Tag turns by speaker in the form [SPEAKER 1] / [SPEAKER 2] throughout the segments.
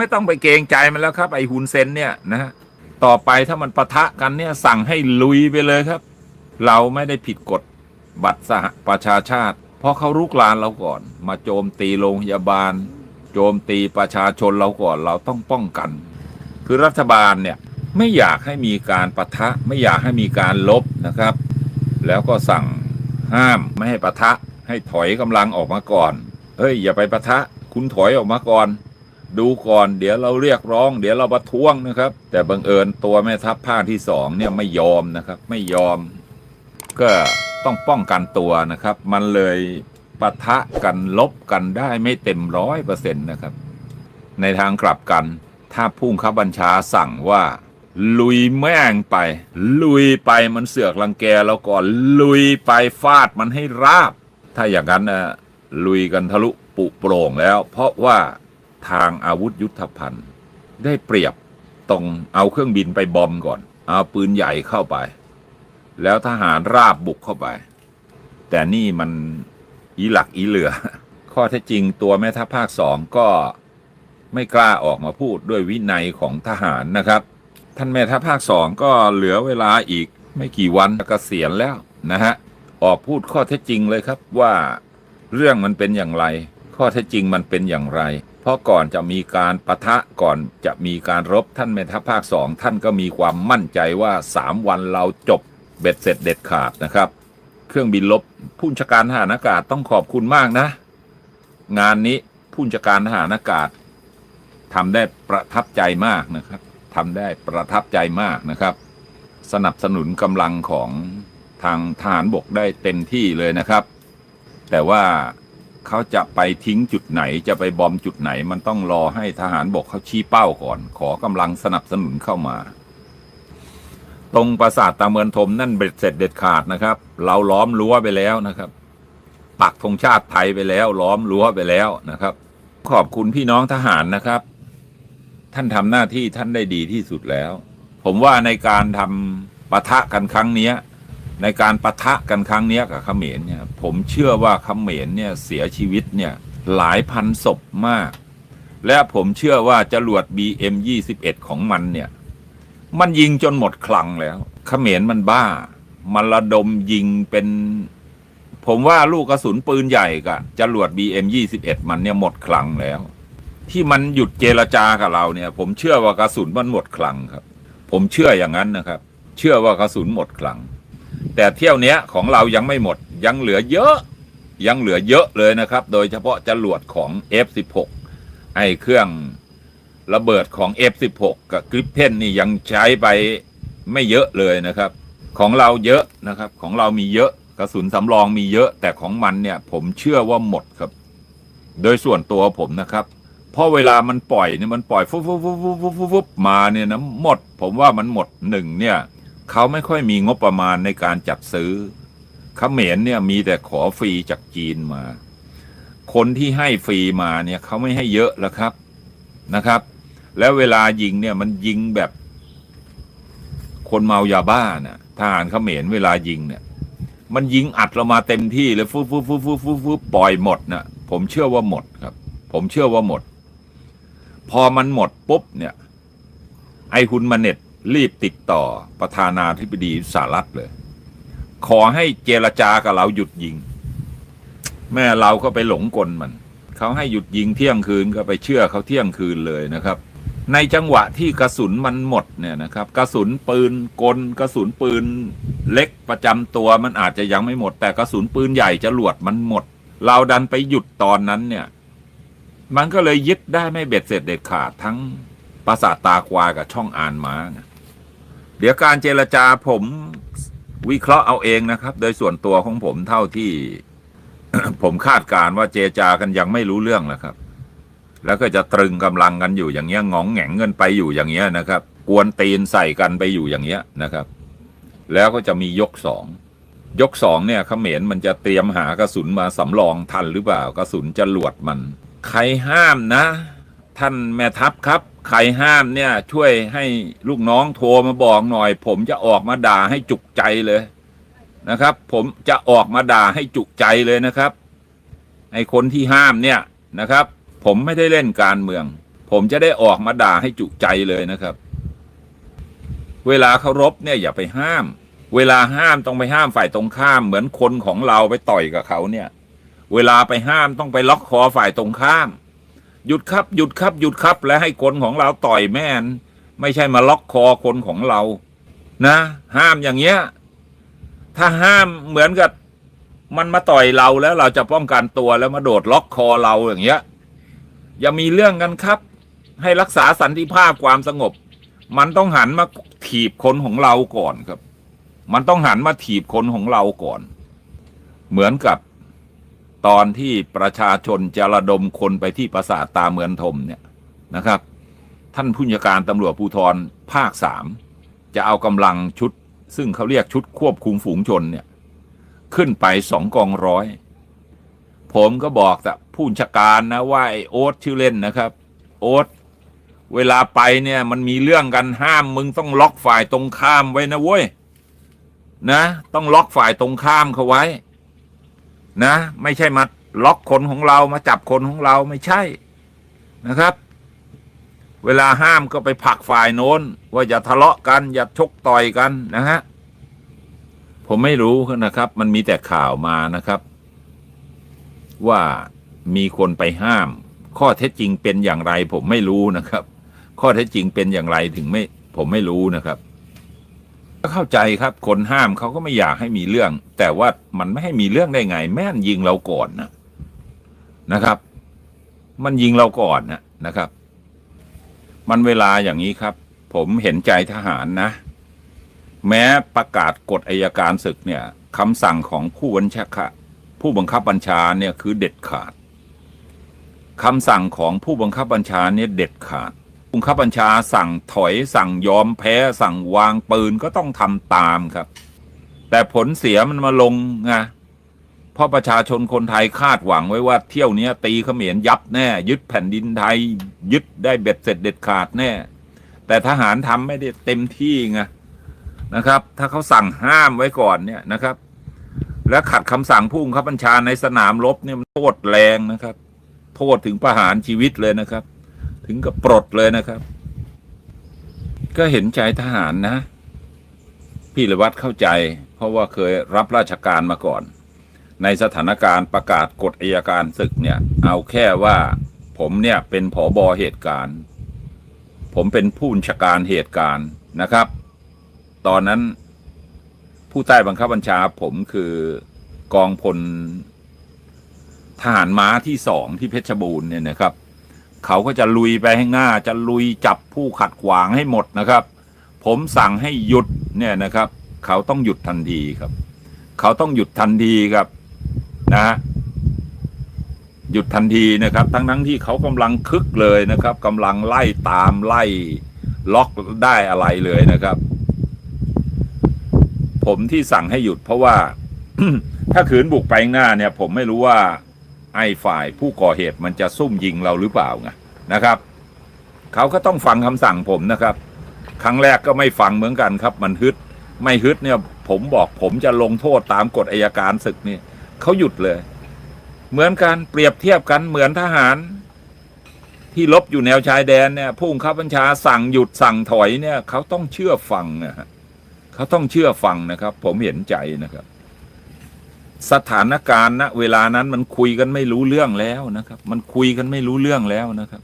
[SPEAKER 1] ไม่ต้องไปเกรงใจมันแล้วครับ ไอฮุนเซนเนี่ยนะฮะต่อไปถ้ามันปะทะกันเนี่ยสั่งให้ลุยไปเลยครับ เราไม่ได้ผิดกฎบัตรสหประชาชาติ เพราะเขารุกรานเราก่อน มาโจมตีโรงพยาบาล โจมตีประชาชนเราก่อนเราต้องป้องกัน คือรัฐบาลเนี่ยไม่อยากให้มีการปะทะ ไม่อยากให้มีการลบนะครับ แล้วก็สั่งห้ามไม่ให้ปะทะให้ถอยกำลังออกมาก่อนเฮ้ยอย่าไปปะทะ คุณถอยออกมาก่อน ดูก่อนเดี๋ยวเราเรียกร้อง เดี๋ยวเราประท้วงนะครับ แต่บังเอิญตัวแม่ทัพภาคที่สองเนี่ยไม่ยอมนะครับ ไม่ยอม ก็ต้องป้องกันตัวนะครับ มันเลยปะทะกันลบกันได้ไม่เต็มร้อยเปอร์เซ็นต์นะครับ ในทางกลับกัน ถ้าผู้บังคับบัญชาสั่งว่า ลุยแม่งไป ลุยไปมันเสือกรังแกเราก่อนลุยไปฟาดมันให้ราบ ถ้าอย่างนั้นนะลุยกันทะลุปุโปร่งแล้ว เพราะว่า ทางอาวุธยุทธภัณฑ์ ได้เปรียบตรงเอาเครื่องบินไปบอมก่อน เอาปืนใหญ่เข้าไป แล้วทหารราบบุกเข้าไป แต่นี่มันอีหลักอีเหลือ ข้อเท็จจริงตัวแม่ทัพภาคสองก็ไม่กล้าออกมาพูดด้วยวินัยของทหารนะครับ ท่านแม่ทัพภาคสองก็เหลือเวลาอีกไม่กี่วันจะเกษียณแล้วนะฮะออกพูดข้อเท็จจริงเลยครับว่าเรื่องมันเป็นอย่างไร ข้อเท็จจริงมันเป็นอย่างไร ราะก่อนจะมีการประทะก่อนจะมีการรบท่านแม่ทัพภาคสองท่านก็มีความมั่นใจว่าสามวันเราจบเบ็ดเสร็จเด็ดขาดนะครับ เครื่องบินลบผู้บัญชการทหารอากาศต้องขอบคุณมากนะ งานนี้ผู้บัญชการทหารอากาศทำได้ประทับใจมากนะครับทำได้ประทับใจมากนะครับ สนับสนุนกำลังของทางทหารบกได้เต็มที่เลยนะครับ แต่ว่า เขาจะไปทิ้งจุดไหนจะไปบอมจุดไหน มันต้องรอให้ทหารบกเขาชี้เป้าก่อน ขอกำลังสนับสนุนเข้ามา ตรงปราสาทตาเมือนทมนั่นเบ็ดเสร็จเด็ดขาดนะครับ เราล้อมรั้วไปแล้วนะครับ ปักธงชาติไทยไปแล้ว ล้อมรั้วไปแล้วนะครับ ขอบคุณพี่น้องทหารนะครับ ท่านทำหน้าที่ท่านได้ดีที่สุดแล้ว ผมว่าในการทำปะทะกันครั้งนี้ ในการปะทะกันครั้งนี้กับเขมรเนี่ยผมเชื่อว่าเขมรเนี่ยเสียชีวิตเนี่ยหลายพันศพมาก และผมเชื่อว่าจรวด BM 21 ของมันเนี่ยมันยิงจนหมดคลังแล้วเขมรมันบ้า มันระดมยิงเป็น ผมว่าลูกกระสุนปืนใหญ่กับจรวด BM 21 มันเนี่ยหมดคลังแล้ว ที่มันหยุดเจรจากับเราเนี่ย ผมเชื่อว่ากระสุนมันหมดคลังครับ ผมเชื่ออย่างนั้นนะครับ เชื่อว่ากระสุนหมดคลัง แต่เที่ยวเนี้ยของเรายังไม่หมดยังเหลือเยอะ ยังเหลือเยอะเลยนะครับ โดยเฉพาะจรวดของ F16 ไอ้เครื่องระเบิดของ F16 กับกริปเพนนี่ยังใช้ไปไม่เยอะเลยนะครับ ของเราเยอะนะครับ ของเรามีเยอะกระสุนสำรองมีเยอะแต่ของมันเนี่ย ผมเชื่อว่าหมดครับ โดยส่วนตัวผมนะครับพราะเวลามันปล่อยเนี่ยมันปล่อยฟุบฟุบฟุบฟุบฟุบฟุบฟุบมาเนี่ยนะหมด ผมว่ามันหมดหนึ่งเนี่ย เขาไม่ค่อยมีงบประมาณในการจัดซื้อเขมรเนี่ยมีแต่ขอฟรีจากจีนมา คนที่ให้ฟรีมาเนี่ยเขาไม่ให้เยอะแล้วครับนะครับ แล้วเวลายิงเนี่ยมันยิงแบบ คนเมายาบ้าน่ะทหารเขมรเวลายิงเนี่ย มันยิงอัดเรามาเต็มที่เลยฟุบฟุบฟุบฟุบฟุบฟุบปล่อยหมดนะผมเชื่อว่าหมดครับ ผมเชื่อว่าหมด พอมันหมดปุ๊บเนี่ย ไอฮุนมาเน็ต รีบติดต่อประธานาธิบดีสหรัฐเลย ขอให้เจรจากับเราหยุดยิง แม่เราก็ไปหลงกลมัน เขาให้หยุดยิงเที่ยงคืนก็ไปเชื่อเขาเที่ยงคืนเลยนะครับ ในจังหวะที่กระสุนมันหมดเนี่ยนะครับ กระสุนปืนกลกระสุนปืนเล็กประจำตัวมันอาจจะยังไม่หมด แต่กระสุนปืนใหญ่จรวดมันหมด เราดันไปหยุดตอนนั้นเนี่ยมันก็เลยยึดได้ไม่เบ็ดเสร็จเด็ดขาดทั้งปราสาทตาควายกับช่องอ่านม้า เดี๋ยวการเจรจาผมวิเคราะห์เอาเองนะครับ โดยส่วนตัวของผมเท่าที่ ผมคาดการณ์ว่าเจรจากันยังไม่รู้เรื่องแล้วครับ แล้วก็จะตรึงกำลังกันอยู่อย่างเงี้ยงองแหงเงินไปอยู่อย่างเงี้ยนะครับ กวนตีนใส่กันไปอยู่อย่างเงี้ยนะครับ แล้วก็จะมียกสองยกสองเนี่ยเขมรมันจะเตรียมหากระสุนมาสำรองทันหรือเปล่ากระสุนจะหลวดมัน ใครห้ามนะ ท่านแม่ทัพครับ ใครห้ามเนี่ย ช่วยให้ลูกน้องโทรมาบอกหน่อย ผมจะออกมาด่าให้จุกใจเลยนะครับ ผมจะออกมาด่าให้จุกใจเลยนะครับไอคนที่ห้ามเนี่ยนะครับ ผมไม่ได้เล่นการเมือง ผมจะได้ออกมาด่าให้จุใจเลยนะครับ เวลาเคารพเนี่ยอย่าไปห้าม เวลาห้ามต้องไปห้ามฝ่ายตรงข้าม เหมือนคนของเราไปต่อยกับเขาเนี่ย เวลาไปห้ามต้องไปล็อกคอฝ่ายตรงข้าม หยุดครับหยุดครับหยุดครับ และให้คนของเราต่อยแม่น ไม่ใช่มาล็อกคอคนของเรา นะ ห้ามอย่างเงี้ย ถ้าห้ามเหมือนกับมันมาต่อยเราแล้วเราจะป้องกันตัวแล้วมาโดดล็อกคอเราอย่างเงี้ย อย่ามีเรื่องกันครับ ให้รักษาสันติภาพความสงบ มันต้องหันมาถีบคนของเราก่อนครับ มันต้องหันมาถีบคนของเราก่อน เหมือนกับ ตอนที่ประชาชนจะระดมคนไปที่ปราสาทตาเมือนทมเนี่ยนะครับ ท่านผู้บัญการตำรวจภูธรภาคสามจะเอากำลังชุด ซึ่งเขาเรียกชุดควบคุมฝูงชนเนี่ยขึ้นไปสองกองร้อย ผมก็บอกแต่ผู้บัญชการนะว่าไอโอ๊ตชื่อเล่นนะครับ โอ๊ตเวลาไปเนี่ยมันมีเรื่องกันห้ามมึงต้องล็อกฝ่ายตรงข้ามไว้นะเว้ยนะ ต้องล็อกฝ่ายตรงข้ามเขาไว้ นะ ไม่ใช่มาล็อกคนของเรามาจับคนของเราไม่ใช่นะครับ เวลาห้ามก็ไปผลักฝ่ายโน้น ว่าอย่าทะเลาะกัน อย่าชกต่อยกันนะฮะผมไม่รู้นะครับ มันมีแต่ข่าวมานะครับ ว่ามีคนไปห้าม ข้อเท็จจริงเป็นอย่างไร ผมไม่รู้นะครับ ข้อเท็จจริงเป็นอย่างไรถึงไม่ ผมไม่รู้นะครับ ก็เข้าใจครับ คนห้ามเขาก็ไม่อยากให้มีเรื่อง แต่ว่ามันไม่ให้มีเรื่องได้ไง แม่นยิงเราก่อนนะนะครับ มันยิงเราก่อนนะนะครับ มันเวลาอย่างนี้ครับ ผมเห็นใจทหารนะ แม้ประกาศกฎอายการศึกเนี่ยคำสั่งของผู้บัญชาการผู้บังคับบัญชาเนี่ยคือเด็ดขาดคำสั่งของผู้บังคับบัญชาเนี่ยเด็ดขาด ผู้บังคับบัญชาสั่งถอยสั่งยอมแพ้ สั่งวางปืนก็ต้องทำตามครับ แต่ผลเสียมันมาลงไงเพราะประชาชนคนไทยคาดหวังไว้ว่าเที่ยวนี้ตีเขมรยับแน่ ยึดแผ่นดินไทย ยึดได้เบ็ดเสร็จเด็ดขาดแน่ แต่ทหารทำไม่ได้เต็มที่ไงนะครับ ถ้าเขาสั่งห้ามไว้ก่อนเนี่ยนะครับ และขัดคำสั่งผู้บังคับบัญชาในสนามรบเนี่ยมันโทษแรงนะครับ โทษถึงประหารชีวิตเลยนะครับ ถึงกับปลดเลยนะครับ ก็เห็นใจทหารนะ พี่เลวัตเข้าใจ เพราะว่าเคยรับราชการมาก่อน ในสถานการณ์ประกาศกฎอัยการศึกเนี่ย เอาแค่ว่า ผมเนี่ยเป็นผอบอเหตุการณ์ ผมเป็นผู้บัญชาการเหตุการณ์นะครับ ตอนนั้นผู้ใต้บังคับบัญชาผมคือกองพลทหารม้าที่สองที่เพชรบูรณ์เนี่ยนะครับ เขาก็จะลุยไปให้หน้า จะลุยจับผู้ขัดขวางให้หมดนะครับ ผมสั่งให้หยุดเนี่ยนะครับ เขาต้องหยุดทันทีครับ เขาต้องหยุดทันทีครับนะหยุดทันทีนะครับ ทั้งทั้งที่เขากำลังคึกเลยนะครับกำลังไล่ตามไล่ล็อกได้อะไรเลยนะครับ ผมที่สั่งให้หยุดเพราะว่า ถ้าขืนบุกไปงหน้าเนี่ย ผมไม่รู้ว่า ไอ้ฝ่ายผู้ก่อเหตุมันจะซุ่มยิงเราหรือเปล่าไงนะครับเขาก็ต้องฟังคำสั่งผมนะครับ ครั้งแรกก็ไม่ฟังเหมือนกันครับ มันฮึด ไม่ฮึดเนี่ยผมบอกผมจะลงโทษตามกฎอายการศึกนี่เขาหยุดเลย เหมือนกันเปรียบเทียบกันเหมือนทหาร ที่ลบอยู่แนวชายแดนเนี่ยผู้บังคับบัญชาสั่งหยุดสั่งถอยเนี่ยเขาต้องเชื่อฟังนะฮะเขาต้องเชื่อฟังนะครับ ผมเห็นใจนะครับ สถานการณ์ณเวลานั้นมันคุยกันไม่รู้เรื่องแล้วนะครับ มันคุยกันไม่รู้เรื่องแล้วนะครับ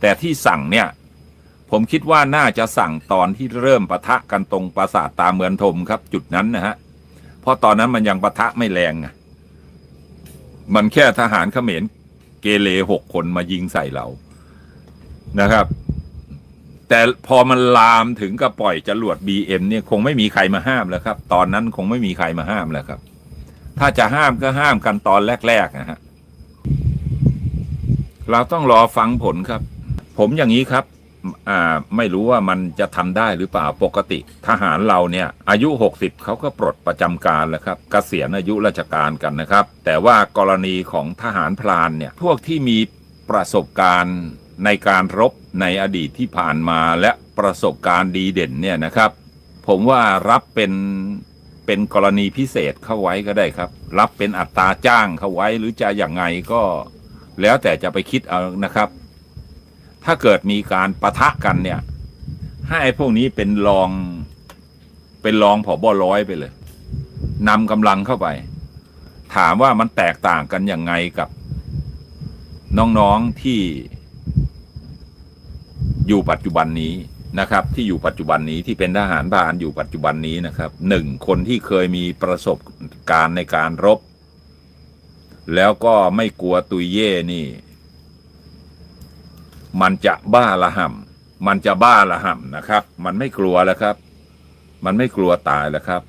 [SPEAKER 1] แต่ที่สั่งเนี่ย ผมคิดว่าน่าจะสั่งตอนที่เริ่มปะทะกันตรงปราสาทตาเมือนทมครับ จุดนั้นนะฮะเพราะตอนนั้นมันยังปะทะไม่แรงไงมันแค่ทหารเขมรเกเรหกคนมายิงใส่เรานะครับ แต่พอมันลามถึงกับปล่อยจรวด BM เนี่ยคงไม่มีใครมาห้ามแล้วครับ ตอนนั้นคงไม่มีใครมาห้ามแล้วครับ ถ้าจะห้ามก็ห้ามกันตอนแรกๆนะฮะเราต้องรอฟังผลครับ ผมอย่างนี้ครับอ่าไม่รู้ว่ามันจะทำได้หรือเปล่าปกติ ทหารเราเนี่ย อายุ 60เขาก็ปลดประจำการแล้วครับกเกษียณอายุราชการกันนะครับ แต่ว่ากรณีของทหารพลานเนี่ย พวกที่มีประสบการณ์ในการรบในอดีตที่ผ่านมาและประสบการณ์ดีเด่นเนี่ยนะครับ ผมว่ารับเป็น เป็นกรณีพิเศษเข้าไว้ก็ได้ครับ รับเป็นอัตราจ้างเข้าไว้หรือจะอย่างไงก็แล้วแต่จะไปคิดเอานะครับ ถ้าเกิดมีการประทะกันเนี่ย ให้พวกนี้เป็นรองเป็นรองผอบอร้อยไปเลยนำกำลังเข้าไป ถามว่ามันแตกต่างกันอยังไงกับน้องๆที่อยู่ปัจจุบันนี้ นะครับ ที่อยู่ปัจจุบันนี้ที่เป็นทหารพรานอยู่ปัจจุบันนี้นะครับหนึ่งคนที่เคยมีประสบการณ์ในการรบ แล้วก็ไม่กลัวตุยเย่นี่ มันจะบ้าละห่ำมันจะบ้าละห่ำนะครับ มันไม่กลัวแล้วครับ มันไม่กลัวตายแล้วครับ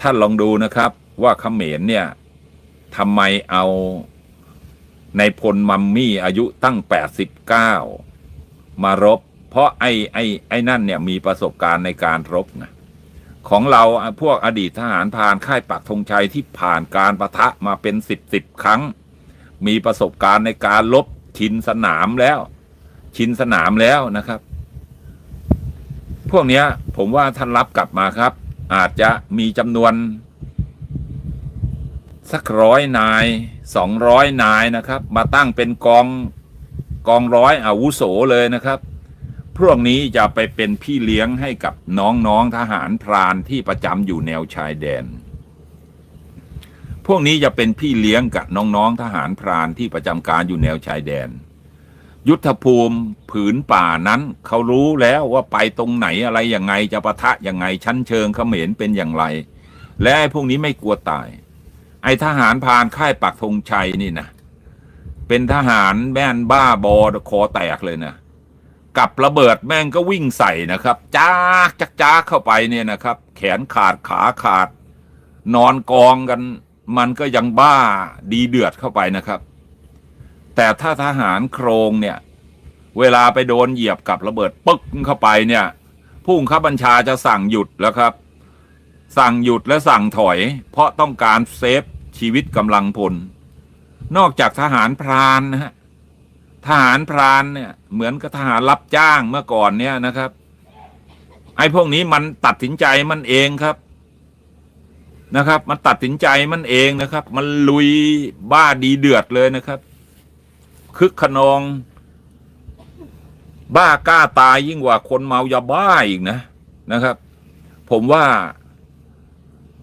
[SPEAKER 1] ท่านลองดูนะครับ ว่าเขมรเนี่ยทำไมเอาในพลมัมมี่อายุตั้งแปดสิบเก้ามารบ เพราะไอ้ไอ้ไอ้นั่นเนี่ยมีประสบการณ์ในการรบไงของเราพวกอดีตทหารพรานค่ายปักธงชัยที่ผ่านการประทะมาเป็นสิบสิบครั้ง มีประสบการณ์ในการลบชินสนามแล้ว ชินสนามแล้วนะครับ พวกเนี้ย ผมว่าท่านรับกลับมาครับ อาจจะมีจำนวน สักร้อยนายสองร้อยนายนะครับ มาตั้งเป็นกองกองร้อยอาวุโสเลยนะครับ พวกนี้จะไปเป็นพี่เลี้ยงให้กับน้องๆทหารพรานที่ประจำอยู่แนวชายแดน พวกนี้จะเป็นพี่เลี้ยงกับน้องๆทหารพรานที่ประจำการอยู่แนวชายแดน ยุทธภูมิผืนป่านั้นเขารู้แล้วว่าไปตรงไหนอะไรยังไงจะปะทะยังไงชั้นเชิงเขมรเป็นอย่างไร และพวกนี้ไม่กลัวตาย ไอ้ทหารพรานค่ายปักธงชัยนี่นะเป็นทหารแม่นบ้าบอคอแตกเลยนะ กับระเบิดแม่งก็วิ่งใส่นะครับจ้าจักจ้าเข้าไปเนี่ยนะครับ แขนขาดขาขาด นอนกองกัน มันก็ยังบ้าดีเดือดเข้าไปนะครับ แต่ถ้าทหารโครงเนี่ย เวลาไปโดนเหยียบกับระเบิดปึ๊กเข้าไปเนี่ย ผู้บังคับบัญชาจะสั่งหยุดแล้วครับ สั่งหยุดและสั่งถอย เพราะต้องการเซฟชีวิตกำลังพลนอกจากทหารพรานนะฮะ ทหารพรานเนี่ยเหมือนกับทหารรับจ้างเมื่อก่อนเนี่ยนะครับ ไอ้พวกนี้มันตัดสินใจมันเองครับนะครับ มันตัดสินใจมันเองนะครับ มันลุยบ้าดีเดือดเลยนะครับ คึกขนอง บ้ากล้าตายยิ่งกว่าคนเมายาบ้าอีกนะนะครับ ผมว่า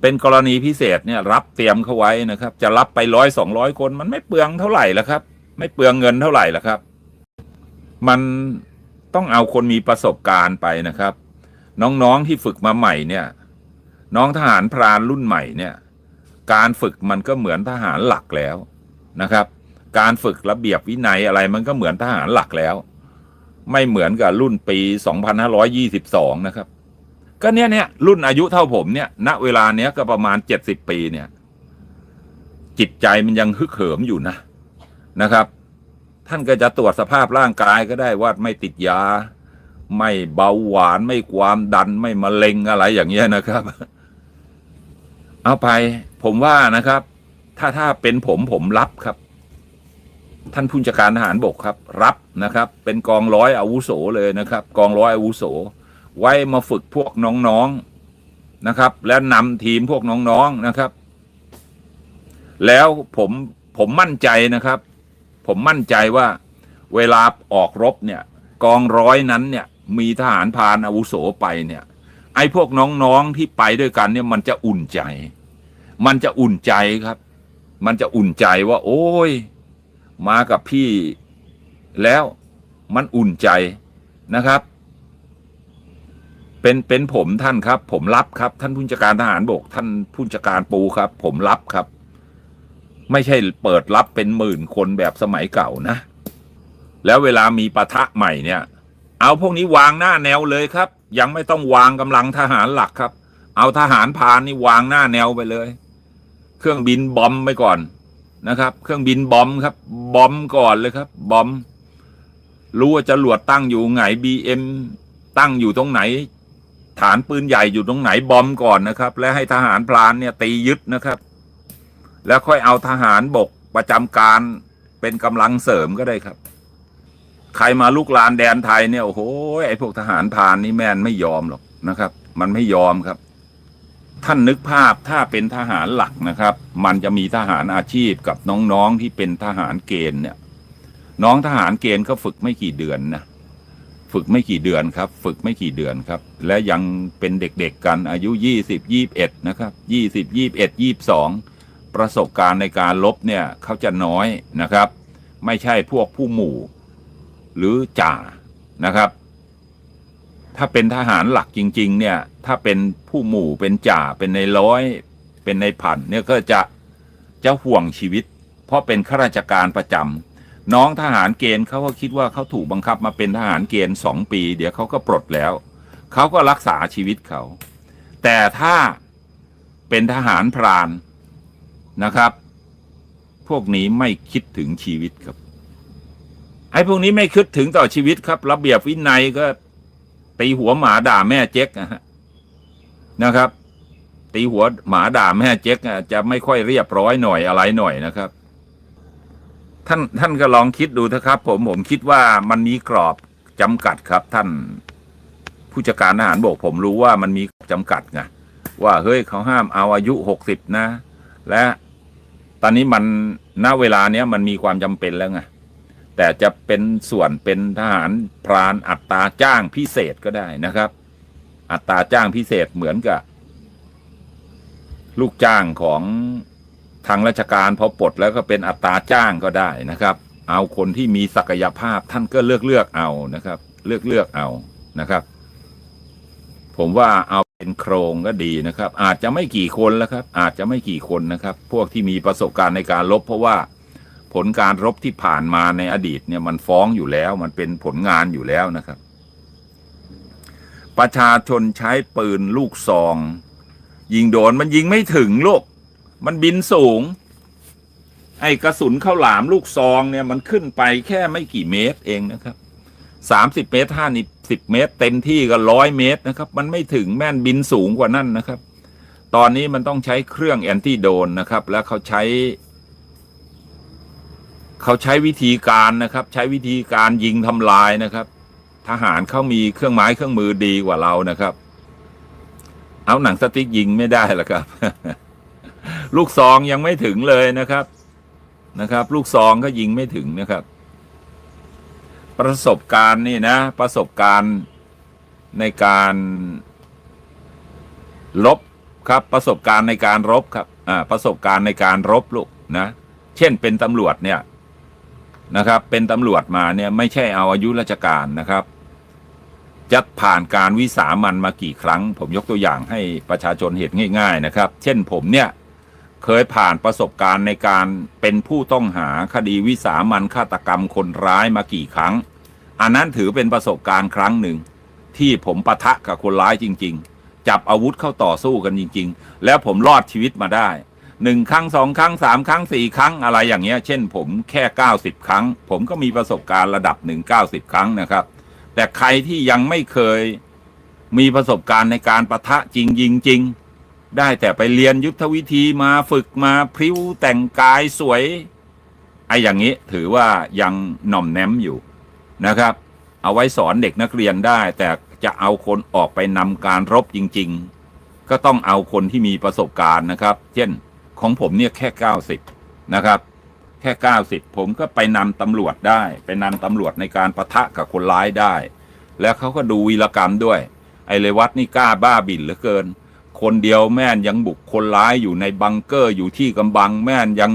[SPEAKER 1] เป็นกรณีพิเศษเนี่ย รับเตรียมเขาไว้นะครับ จะรับไปร้อยสองร้อยคน มันไม่เปลืองเท่าไหร่ละครับ ไม่เปลืองเงินเท่าไหร่ละครับ มันต้องเอาคนมีประสบการณ์ไปนะครับ น้องๆที่ฝึกมาใหม่เนี่ย น้องทหารพรานรุ่นใหม่เนี่ย การฝึกมันก็เหมือนทหารหลักแล้วนะครับ การฝึกระเบียบวินัยอะไรมันก็เหมือนทหารหลักแล้ว ไม่เหมือนกับรุ่นปี 2522 นะครับ ก็เนี้ยเนี่ยรุ่นอายุเท่าผมเนี่ยณเวลาเนี้ยก็ประมาณ 70 ปีเนี่ย จิตใจมันยังฮึกเหิมอยู่นะ นะครับ ท่านก็จะตรวจสภาพร่างกายก็ได้ว่าไม่ติดยา ไม่เบาหวานไม่ความดันไม่มะเร็งอะไรอย่างเงี้ยนะครับ เอาไปผมว่านะครับ ถ้าถ้าเป็นผมผมรับครับ ท่านผู้จัดการทหารบกครับ รับนะครับ เป็นกองร้อยอาวุโสเลยนะครับ กองร้อยอาวุโส ไว้มาฝึกพวกน้องๆนะครับ และนำทีมพวกน้องๆนะครับ แล้วผมผมมั่นใจนะครับ ผมมั่นใจว่าเวลาออกรบเนี่ยกองร้อยนั้นเนี่ยมีทหารพานอาวุโสไปเนี่ยไอ้พวกน้องๆที่ไปด้วยกันเนี่ยมันจะอุ่นใจ มันจะอุ่นใจครับ มันจะอุ่นใจว่า โอ้ย มากับพี่แล้วมันอุ่นใจนะครับ เป็นเป็นผมท่านครับ ผมรับครับ ท่านผู้จัดการทหารบกท่านผู้จัดการปูครับ ผมรับครับ ไม่ใช่เปิดรับเป็นหมื่นคนแบบสมัยเก่านะ แล้วเวลามีปะทะใหม่เนี่ย เอาพวกนี้วางหน้าแนวเลยครับ ยังไม่ต้องวางกำลังทหารหลักครับ เอาทหารพานนี่วางหน้าแนวไปเลย เครื่องบินบอมไปก่อนนะครับ เครื่องบินบอมครับ บอมก่อนเลยครับ บอม รู้ว่าจรวดตั้งอยู่ไหนบีเอ็มตั้งอยู่ตรงไหน ฐานปืนใหญ่อยู่ตรงไหนบอมก่อนนะครับ และให้ทหารพรานเนี่ยตียึดนะครับ แล้วค่อยเอาทหารบกประจำการเป็นกำลังเสริมก็ได้ครับ ใครมาลุกลานแดนไทยเนี่ยโอ้โหไอ้พวกทหารพรานนี่แม่นไม่ยอมหรอกนะครับ มันไม่ยอมครับ ท่านนึกภาพถ้าเป็นทหารหลักนะครับ มันจะมีทหารอาชีพกับน้องๆที่เป็นทหารเกณฑ์เนี่ย น้องทหารเกณฑ์ก็ฝึกไม่กี่เดือนนะฝึกไม่กี่เดือนครับ ฝึกไม่กี่เดือนครับ และยังเป็นเด็กๆกันอายุยี่สิบยี่บเอ็ดนะครับยี่สิบยี่บเอ็ดยี่บสอง ประสบการณ์ในการลบเนี่ยเขาจะน้อยนะครับ ไม่ใช่พวกผู้หมู่หรือจ่านะครับ ถ้าเป็นทหารหลักจริง ๆ เนี่ย ถ้าเป็นผู้หมู่เป็นจ่าเป็นในร้อยเป็นในพันเนี่ยก็จะจะห่วงชีวิต เพราะเป็นข้าราชการประจำน้องทหารเกณฑ์เขาก็คิดว่าเขาถูกบังคับมาเป็นทหารเกณฑ์สองปี เดี๋ยวเขาก็ปลดแล้วเขาก็รักษาชีวิตเขา แต่ถ้าเป็นทหารพราน นะครับ พวกนี้ไม่คิดถึงชีวิตครับ ไอ้พวกนี้ไม่คิดถึงต่อชีวิตครับ ระเบียบวินัยก็ ตีหัวหมาด่าแม่เจ๊กนะฮะนะครับ ตีหัวหมาด่าแม่เจ๊กจะไม่ค่อยเรียบร้อยหน่อยอะไรหน่อยนะครับ ท่านท่านก็ลองคิดดูนะครับ ผมผมคิดว่ามันมีกรอบจำกัดครับ ท่านผู้จัดการทหารบกผมรู้ว่ามันมีจำกัดไงว่าเฮ้ยเขาห้ามเอาอายุหกสิบนะ และ ตอนนี้มันณเวลาเนี้ยมันมีความจำเป็นแล้วไงแต่จะเป็นส่วนเป็นทหารพรานอัตราจ้างพิเศษก็ได้นะครับ อัตราจ้างพิเศษเหมือนกับ ลูกจ้างของทางราชการพอปลดแล้วก็เป็นอัตราจ้างก็ได้นะครับ เอาคนที่มีศักยภาพท่านก็เลือกเลือกเอานะครับ เลือกเลือกเอานะครับ ผมว่าเอา เป็นโครงก็ดีนะครับ อาจจะไม่กี่คนแล้วครับ อาจจะไม่กี่คนนะครับ พวกที่มีประสบการณ์ในการรบเพราะว่าผลการรบที่ผ่านมาในอดีตเนี่ยมันฟ้องอยู่แล้ว มันเป็นผลงานอยู่แล้วนะครับ ประชาชนใช้ปืนลูกซอง ยิงโดนมันยิงไม่ถึงลูกมันบินสูง ไอ้กระสุนเข้าหลามลูกซองเนี่ยมันขึ้นไปแค่ไม่กี่เมตรเองนะครับ สามสิบเมตรห้านิสิบเมตร เต็มที่ก็ร้อยเมตรนะครับ มันไม่ถึงแม่นบินสูงกว่านั้นนะครับ ตอนนี้มันต้องใช้เครื่องแอนตี้โดนนะครับ แล้วเขาใช้ เขาใช้วิธีการนะครับ ใช้วิธีการยิงทำลายนะครับ ทหารเขามีเครื่องไม้เครื่องมือดีกว่าเรานะครับ เอาหนังสติ๊กยิงไม่ได้หรอครับ ลูกซองยังไม่ถึงเลยนะครับนะครับ ลูกซองก็ยิงไม่ถึงนะครับ ประสบการณ์นี่นะ ประสบการณ์ในการลบครับประสบการณ์ในการรบครับอ่าประสบการณ์ในการรบลูกนะ เช่นเป็นตำรวจเนี่ยนะครับ เป็นตำรวจมาเนี่ยไม่ใช่เอาอายุราชการนะครับจะผ่านการวิสามันมากี่ครั้ง ผมยกตัวอย่างให้ประชาชนเห็นง่าย ๆ นะครับ เช่นผมเนี่ย เคยผ่านประสบการณ์ในการเป็นผู้ต้องหาคดีวิสามันฆาตกรรมคนร้ายมากี่ครั้ง อันนั้นถือเป็นประสบการณ์ครั้งหนึ่ง ที่ผมปะทะกับคนร้ายจริง ๆ จับอาวุธเข้าต่อสู้กันจริง ๆ แล้วผมรอดชีวิตมาได้หนึ่งครั้งสองครั้งสามครั้งสี่ครั้งอะไรอย่างเงี้ย เช่น ผมแค่เก้าสิบครั้ง ผมก็มีประสบการณ์ระดับหนึ่งเก้าสิบครั้งนะครับ แต่ใครที่ยังไม่เคยมีประสบการณ์ในการปะทะจริงยิงจริง ได้แต่ไปเรียนยุทธวิธีมาฝึกมาพริ้วแต่งกายสวยไอ้อย่างนี้ถือว่ายังหน่อมแนมอยู่นะครับ เอาไว้สอนเด็กนักเรียนได้ แต่จะเอาคนออกไปนำการรบจริง ๆ ก็ต้องเอาคนที่มีประสบการณ์นะครับ เช่นของผมเนี่ยแค่เก้าสิบนะครับ แค่เก้าสิบผมก็ไปนำตำรวจได้ ไปนำตำรวจในการประทะกับคนร้ายได้ แล้วเขาก็ดูวีรกรรมด้วย ไอเลวัตนี่กล้าบ้าบินเหลือเกิน คนเดียวแม่นยังบุกคนร้ายอยู่ในบังเกอร์อยู่ที่กำบังแม่นยัง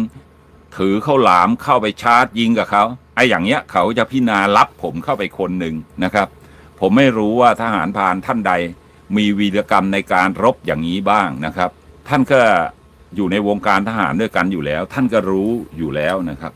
[SPEAKER 1] ถือเข้าหลามเข้าไปชาร์จยิงกับเขาไอ้อย่างเงี้ยเขาจะพิจารณารับผมเข้าไปคนหนึ่งนะครับ ผมไม่รู้ว่าทหารพานท่านใดมีวีรกรรมในการรบอย่างนี้บ้างนะครับ ท่านก็อยู่ในวงการทหารด้วยกันอยู่แล้ว ท่านก็รู้อยู่แล้วนะครับ